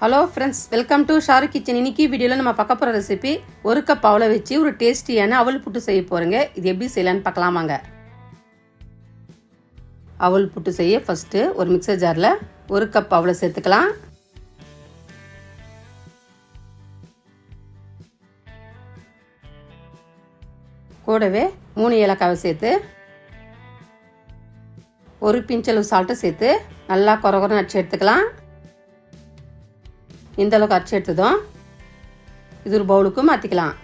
Hello friends welcome to Sharu kitchen இன்னைக்கு வீடியோவில் நம்ம பார்க்க போகிற ரெசிபி ஒரு கப் அவளை வச்சு ஒரு டேஸ்டியான அவல் புட்டு செய்ய போகிறேங்க இது எப்படி செய்யலான்னு பார்க்கலாமாங்க அவல் புட்டு செய்ய ஃபஸ்ட்டு ஒரு மிக்சர் ஜாரில் ஒரு கப் அவளை சேர்த்துக்கலாம். கூடவே மூணு ஏலக்காவை சேர்த்து ஒரு பிஞ்சளவு சால்ட்டை சேர்த்து நல்லா குறை குறை நச்சு எடுத்துக்கலாம். இந்தளவுக்கு அரைச்சி எடுத்ததும் இது ஒரு பவுலுக்கு மாற்றிக்கலாம்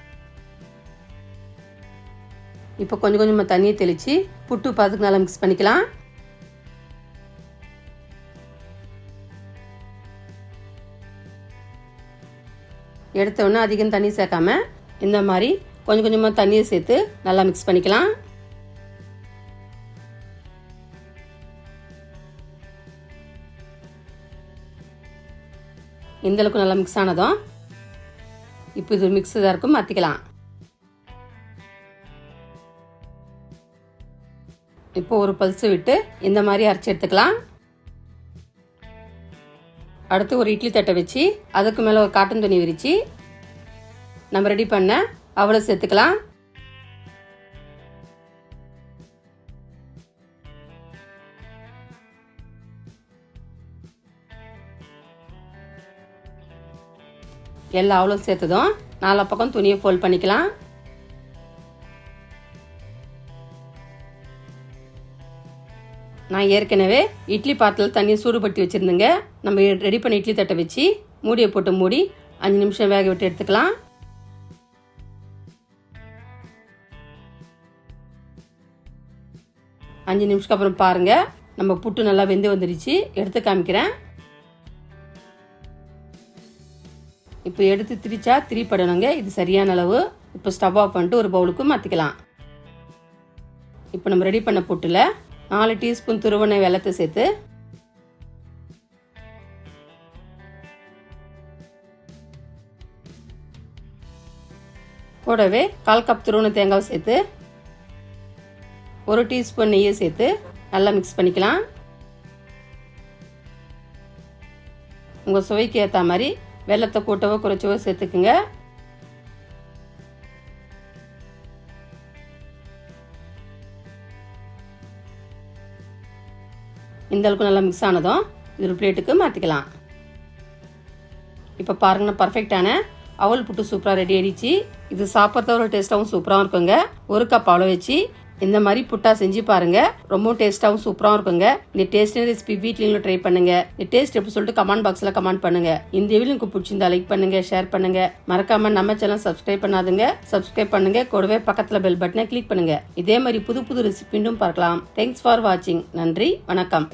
இப்போ கொஞ்சம் கொஞ்சமாக தண்ணியை தெளித்து புட்டு பாத்துக்கு நல்லா மிக்ஸ் பண்ணிக்கலாம். எடுத்த அதிகம் தண்ணி சேர்க்காம இந்த மாதிரி கொஞ்சம் கொஞ்சமாக தண்ணியை சேர்த்து நல்லா மிக்ஸ் பண்ணிக்கலாம். இந்தளவுக்கு நல்லா மிக்ஸ் ஆனதும் இப்போ இது மிக்ஸ் இதாக இருக்கும் மாற்றிக்கலாம் இப்போ ஒரு பல்ஸ் விட்டு இந்த மாதிரி அரைச்சி எடுத்துக்கலாம். அடுத்து ஒரு இட்லி தட்டை வச்சு அதுக்கு மேலே ஒரு காட்டன் துணி விரித்து நம்ம ரெடி பண்ண அவ்வளோ சேர்த்துக்கலாம். எல்லா அவளும் சேர்த்ததும் நாலா பக்கம் துணியை ஃபோல்ட் பண்ணிக்கலாம். நான் ஏற்கனவே இட்லி பாத்திரத்தில் தண்ணியை சூடுபடுத்தி வச்சுருந்தேங்க. நம்ம ரெடி பண்ண இட்லி தட்டை வச்சு மூடியை போட்டு மூடி அஞ்சு நிமிஷம் வேக விட்டு எடுத்துக்கலாம். அஞ்சு நிமிஷத்துக்கு அப்புறம் பாருங்கள் நம்ம புட்டு நல்லா வெந்து வந்துடுச்சு எடுத்து காமிக்கிறேன். இப்போ எடுத்து திரிச்சா திரிப்படணுங்க. இது சரியான அளவு. இப்போ ஸ்டவ் ஆஃப் பண்ணிட்டு ஒரு பவுலுக்கு மாற்றிக்கலாம் இப்போ நம்ம ரெடி பண்ண புட்டில் நாலு டீஸ்பூன் துருவனை வெள்ளத்தை சேர்த்து கூடவே கால் கப் துருவன தேங்காய் சேர்த்து ஒரு டீஸ்பூன் நெய்யை சேர்த்து நல்லா மிக்ஸ் பண்ணிக்கலாம். உங்கள் சுவைக்கு ஏற்ற மாதிரி வெள்ளத்தை கூட்டவோ குறைச்சவோ சேர்த்துக்குங்க. இந்த அளவுக்கு நல்லா மிக்ஸ் ஆனதும் இது ஒரு பிளேட்டுக்கு மாற்றிக்கலாம் இப்போ பாருங்கன்னா பர்ஃபெக்டான அவல் புட்டு சூப்பராக ரெடி ஆயிடுச்சு. இது சாப்பிட்றத ஒரு டேஸ்ட்டாகவும் சூப்பராகவும் இருக்குங்க. ஒரு கப் அவ்வளோ வச்சு இந்த மாதிரி புட்டா செஞ்சு பாருங்க. ரொம்ப டேஸ்ட்டாகவும் சூப்பராகவும் இருக்குங்க. இந்த டேஸ்டான ரெசிபி வீட்லையும் ட்ரை பண்ணுங்க. இந்த டேஸ்ட் எப்படி சொல்லிட்டு கமெண்ட் பாக்ஸில் கமெண்ட் பண்ணுங்க. இந்த வீடியோ உங்களுக்கு பிடிச்சிருந்தா லைக் பண்ணுங்க ஷேர் பண்ணுங்க. மறக்காம நம்ம சேனல் சப்ஸ்கிரைப் பண்ணாதுங்க. சப்ஸ்கிரைப் பண்ணுங்க. கூடவே பக்கத்தில் பெல் பட்டனை கிளிக் பண்ணுங்க. இதே மாதிரி புது புது ரெசிபி பார்க்கலாம். தேங்க்ஸ் ஃபார் வாட்சிங் நன்றி. வணக்கம்.